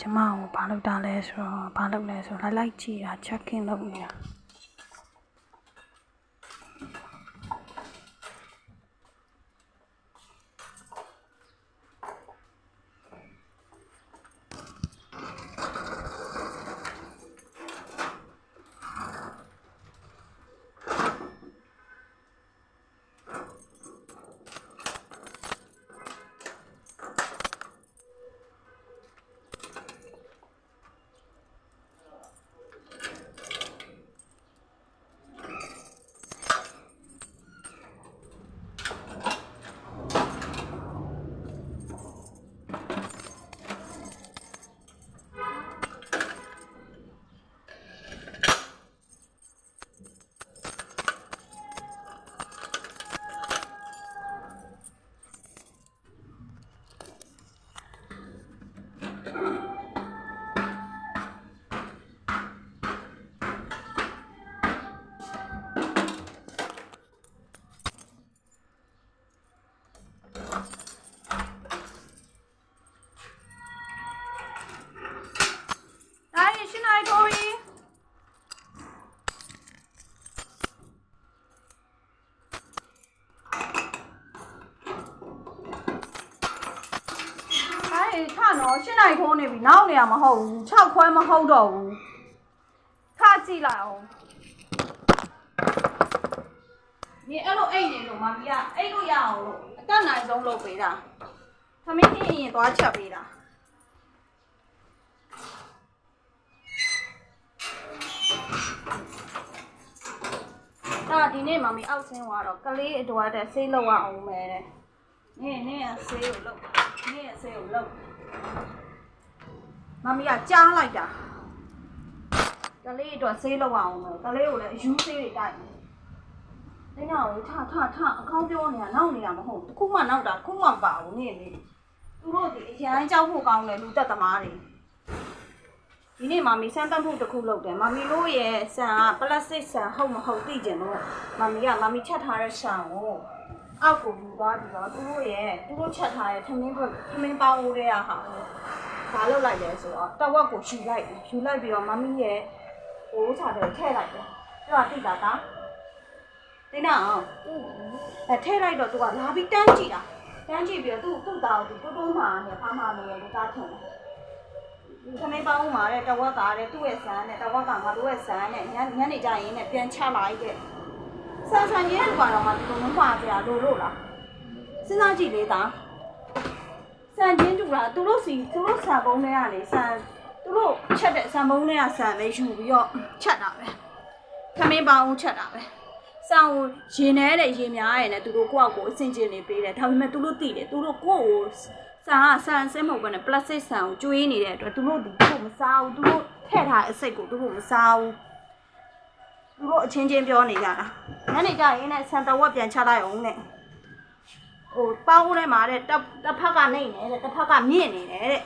ကျမကိုဘာလုပ်တာလဲဆိုတော့ဘာလုပ်လဲဆိုတော့လိုက်လိုက်ကြည့်တာ check in လုပ်နေတာ ဒါရင်ရှင်းနိုင်ထိုးပြီဒါရင်ခါနော်ရှင်းနိုင်ထိုးနေပြီနောက်နေရမဟုတ်ဘူး6ခွဲမဟုတ်တော့ဘူးခါကြည့်လိုက်အောင်ဒီအဲ့လိုအိတ်နေလို့ မမီးကအိတ်လို့ရအောင်လို့အတက်နိုင်ဆုံးလုပ်ပေးတာသမီးကြီးရင်သွားချက်ပေးတာအဲ့ဒီနေ့မမီအောက်ဆင်းသွားတော့ကလေးအတွက်တဲ့ဆေးလောက်အောင်မယ်တဲ့။နင်းနင်းကဆေးကိုလောက်။နင်းကဆေးကိုလောက်။မမီကကြားလိုက်တာ။ကလေးအတွက်ဆေးလောက်အောင်မယ်။ကလေးကိုလည်းအယူဆေးတွေတိုက်မယ်။ တင်းနာကိုထထထအကောင်းပြောနေတာနောက်နေတာမဟုတ်ဘူး။တစ်ခုမှနောက်တာတစ်ခုမှမပါဘူးနင်းလေ။သူတို့ဒီအရန်ကြောက်ဖို့ကောင်းတယ်လူတက်သမားတွေ။ဒီနေ့မမီစမ်းသပ်မှုတစ်ခုလုပ်တယ်မမီတို့ရဲ့ဆန်ကပလတ်စတစ်ဆန်ဟုတ်မဟုတ်သိကြလို့မမီကမမီချက်ထားတဲ့ဆန်ကိုအောက်ကိုယူသွားပြီးတော့သူတို့ရဲ့သူတို့ချက်ထားတဲ့ထမင်းဘက်ထမင်းပေါင်းဦးတဲ့ဟာကိုဘာလုပ်လိုက်လဲဆိုတော့တဝက်ကိုယူလိုက်တယ်ယူလိုက်ပြီးတော့မမီရဲ့ဟိုးချတယ်ထည့်လိုက်တယ်သူကတိတာတာ တင်းနာအောင်အဲထည့်လိုက်တော့သူကလာပြီးတန်းကြည့်တာတန်းကြည့်ပြီးတော့သူ့သူ့သားကိုသူတိုးတိုးမှနဲ့ဖားမှနေရလို့တားထင်တယ်ဒီခမေးပေါင်းမှာတဲ့တဝက်ကတဲ့သူ့ရဲ့ဆန်းနဲ့တဝက်ကငါတို့ရဲ့ဆန်းနဲ့ညညနေကြရင်နဲ့ပြန်ချလိုက်တဲ့ဆန်ဆန်ရဲလူကတော့မှဒီလိုမမှားကြလို့လို့လားစဉ်းစားကြည့်လေသားဆန်ချင်းတူတာသူတို့စီသူတို့ဆန်ပုံးထဲကနေဆန်သူတို့ချက်တဲ့ဆန်ပုံးထဲကဆန်လေးယူပြီးတော့ချက်တာပဲခမေးပေါင်းချက်တာပဲ ဆန်ကိုရင်ထဲတဲ့ရင်များရယ်နဲ့သူတို့ကိုယ့်အကိုအဆင်ကျင်နေပေးတယ်ဒါပေမဲ့သူတို့သိတယ်သူတို့ကိုယ့်ကိုဆန်ကဆန်စဲမဟုတ်ဘဲနဲ့ပလတ်စတစ်ဆန်ကိုကျွေးနေတဲ့အတွက်သူတို့ဒီသူတို့မစားဘူးသူတို့ထည့်ထားတဲ့အစိတ်ကိုသူတို့မစားဘူးသူတို့အချင်းချင်းပြောနေကြတာညနေကျရင်လည်းဆန်တဝက်ပြန်ချလိုက်အောင်နဲ့ဟိုပေါင်းဦးထဲမှာတဲ့တစ်တစ်ဖက်ကနေနေတယ်တစ်ဖက်ကမြင့်နေတယ်တဲ့